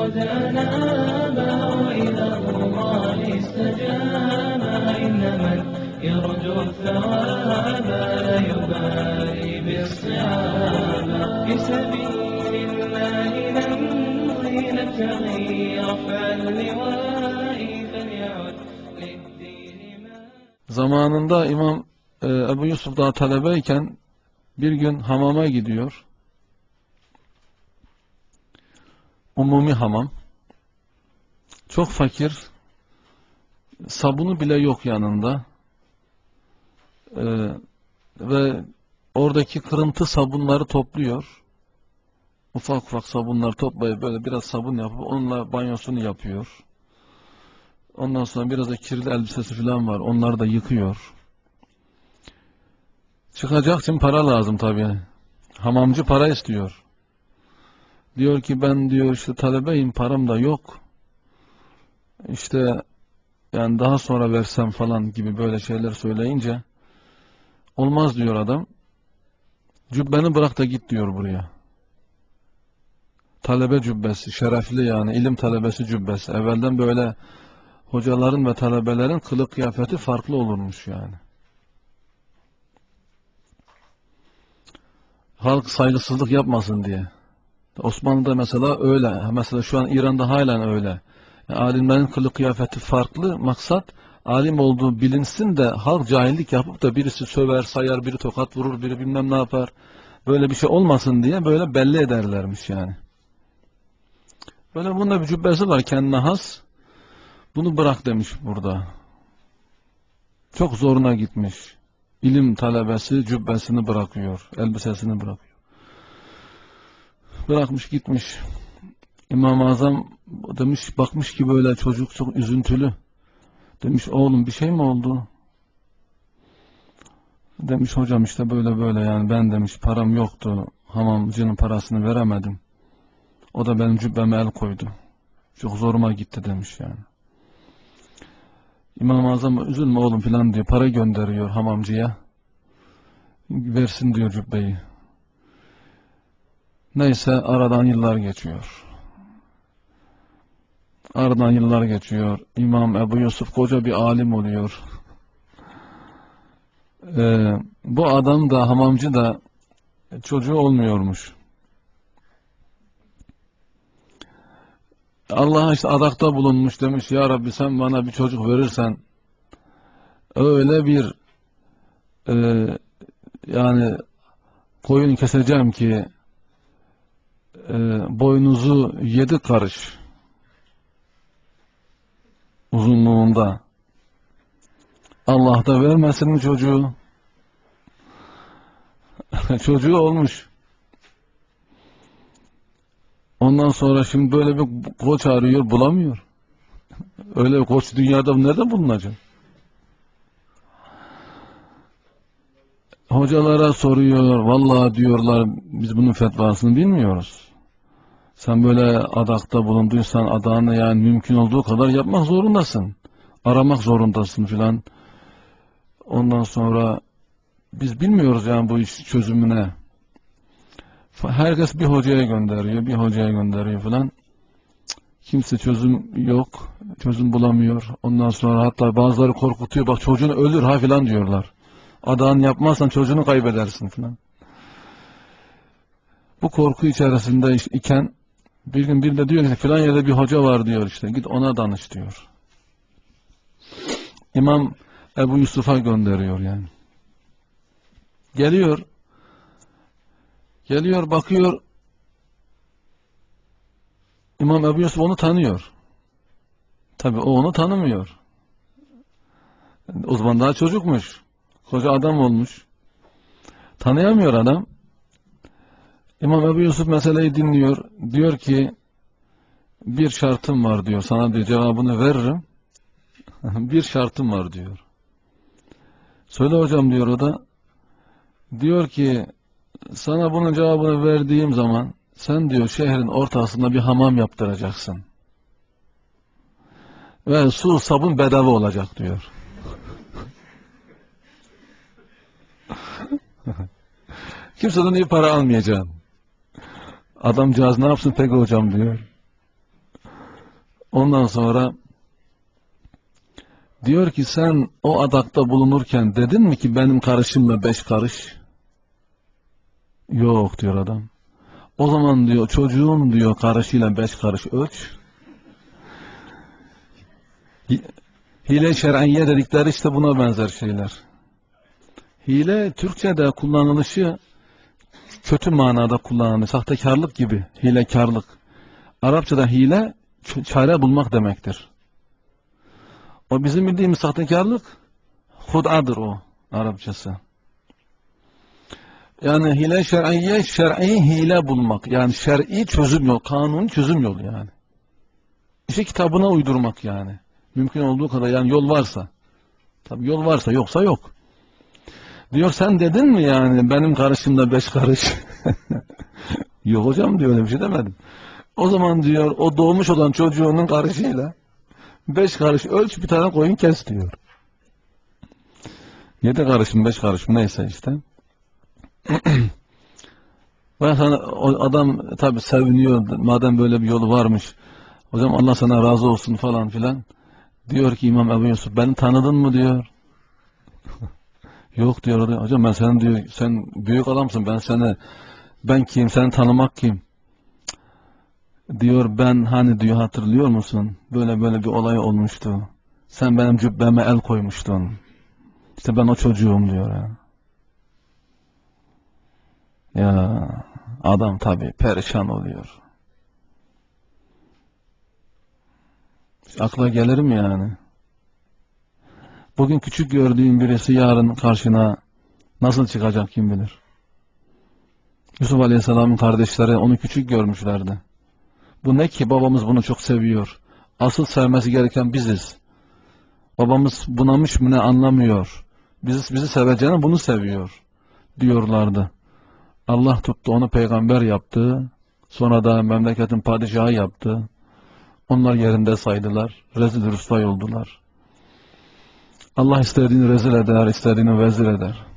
قد أنابا وإلى الله استجابا إن من يرجو الثواب لا يبالي بالصعاب في سبيل الله نمضي نبتغي رفع اللواء فليعد للدين ما Zamanında İmam e, Ebu Yusuf daha talebeyken bir gün hamama gidiyor. Umumi hamam. Çok fakir. Sabunu bile yok yanında. E, ve oradaki kırıntı sabunları topluyor. Ufak ufak sabunlar toplayıp böyle biraz sabun yapıp onunla banyosunu yapıyor. Ondan sonra biraz da kirli elbisesi falan var. Onları da yıkıyor. Çıkacak için para lazım tabii. Hamamcı para istiyor. Diyor ki ben diyor işte talebeyim param da yok. İşte yani daha sonra versem falan gibi böyle şeyler söyleyince olmaz diyor adam. Cübbeni bırak da git diyor buraya. Talebe cübbesi, şerefli yani ilim talebesi cübbesi. Evvelden böyle hocaların ve talebelerin kılık kıyafeti farklı olurmuş yani. Halk saygısızlık yapmasın diye. Osmanlı'da mesela öyle. Mesela şu an İran'da halen öyle. Yani alimlerin kılık kıyafeti farklı. Maksat alim olduğu bilinsin de halk cahillik yapıp da birisi söver, sayar, biri tokat vurur, biri bilmem ne yapar. Böyle bir şey olmasın diye böyle belli ederlermiş yani. Böyle bunda bir cübbesi var kendine has. Bunu bırak demiş burada. Çok zoruna gitmiş. İlim talebesi cübbesini bırakıyor. Elbisesini bırakıyor. Bırakmış gitmiş. İmam-ı Azam demiş bakmış ki böyle çocuk çok üzüntülü. Demiş oğlum bir şey mi oldu? Demiş hocam işte böyle böyle yani ben demiş param yoktu. Hamamcının parasını veremedim. O da benim cübbeme el koydu. Çok zoruma gitti demiş yani. İmam-ı Azam üzülme oğlum filan diyor. Para gönderiyor hamamcıya. Versin diyor cübbeyi. Neyse aradan yıllar geçiyor. Aradan yıllar geçiyor. İmam Ebu Yusuf koca bir alim oluyor. Ee, bu adam da hamamcı da çocuğu olmuyormuş. Allah'a işte adakta bulunmuş demiş ya Rabbi sen bana bir çocuk verirsen öyle bir e, yani koyun keseceğim ki e, boynuzu yedi karış uzunluğunda Allah da vermesin çocuğu çocuğu olmuş Ondan sonra şimdi böyle bir koç arıyor, bulamıyor. Öyle bir koç dünyada nerede bulunacak? Hocalara soruyor, vallahi diyorlar biz bunun fetvasını bilmiyoruz. Sen böyle adakta bulunduysan adağını yani mümkün olduğu kadar yapmak zorundasın. Aramak zorundasın filan. Ondan sonra biz bilmiyoruz yani bu iş çözümüne. Herkes bir hocaya gönderiyor, bir hocaya gönderiyor falan. Kimse çözüm yok, çözüm bulamıyor. Ondan sonra hatta bazıları korkutuyor, bak çocuğun ölür ha filan diyorlar. Adağın yapmazsan çocuğunu kaybedersin filan. Bu korku içerisinde iken bir gün bir de diyor ki filan yerde bir hoca var diyor işte git ona danış diyor. İmam Ebu Yusuf'a gönderiyor yani. Geliyor Geliyor bakıyor İmam Ebu Yusuf onu tanıyor. Tabi o onu tanımıyor. O zaman daha çocukmuş. Koca adam olmuş. Tanıyamıyor adam. İmam Ebu Yusuf meseleyi dinliyor. Diyor ki bir şartım var diyor. Sana diyor cevabını veririm. bir şartım var diyor. Söyle hocam diyor o da. Diyor ki sana bunun cevabını verdiğim zaman sen diyor şehrin ortasında bir hamam yaptıracaksın. Ve su sabun bedava olacak diyor. Kimseden iyi para almayacaksın. Adamcağız ne yapsın peki hocam diyor. Ondan sonra diyor ki sen o adakta bulunurken dedin mi ki benim karışımla beş karış? Yok diyor adam. O zaman diyor çocuğun diyor karışıyla beş karış ölç. Hi- Hile şer'iyye dedikleri işte buna benzer şeyler. Hile Türkçe'de kullanılışı kötü manada kullanılır. Sahtekarlık gibi. Hilekarlık. Arapçada hile çare bulmak demektir. O bizim bildiğimiz sahtekarlık hud'adır o Arapçası. Yani hile şer'iyye şer'i hile bulmak. Yani şer'i çözüm yol, kanun çözüm yolu yani. İşte kitabına uydurmak yani. Mümkün olduğu kadar yani yol varsa. Tabii yol varsa yoksa yok. Diyor sen dedin mi yani benim karışımda beş karış? yok hocam diyor öyle bir şey demedim. O zaman diyor o doğmuş olan çocuğunun karışıyla beş karış ölç bir tane koyun kes diyor. Yedi karışım beş karışım neyse işte. Ben sana o adam tabi seviniyor madem böyle bir yolu varmış. Hocam Allah sana razı olsun falan filan. Diyor ki İmam Ebu Yusuf beni tanıdın mı diyor. Yok diyor o da, hocam ben senin diyor sen büyük adamsın ben seni ben kim seni tanımak kim? Diyor ben hani diyor hatırlıyor musun? Böyle böyle bir olay olmuştu. Sen benim cübbeme el koymuştun. İşte ben o çocuğum diyor. Ya adam tabi perişan oluyor. Akla gelir mi yani? Bugün küçük gördüğün birisi yarın karşına nasıl çıkacak kim bilir. Yusuf Aleyhisselam'ın kardeşleri onu küçük görmüşlerdi. Bu ne ki babamız bunu çok seviyor. Asıl sevmesi gereken biziz. Babamız bunamış mı ne anlamıyor. Bizi, bizi seveceğine bunu seviyor diyorlardı. Allah tuttu onu peygamber yaptı. Sonra da memleketin padişahı yaptı. Onlar yerinde saydılar. Rezil rüsvay oldular. Allah istediğini rezil eder, istediğini vezir eder.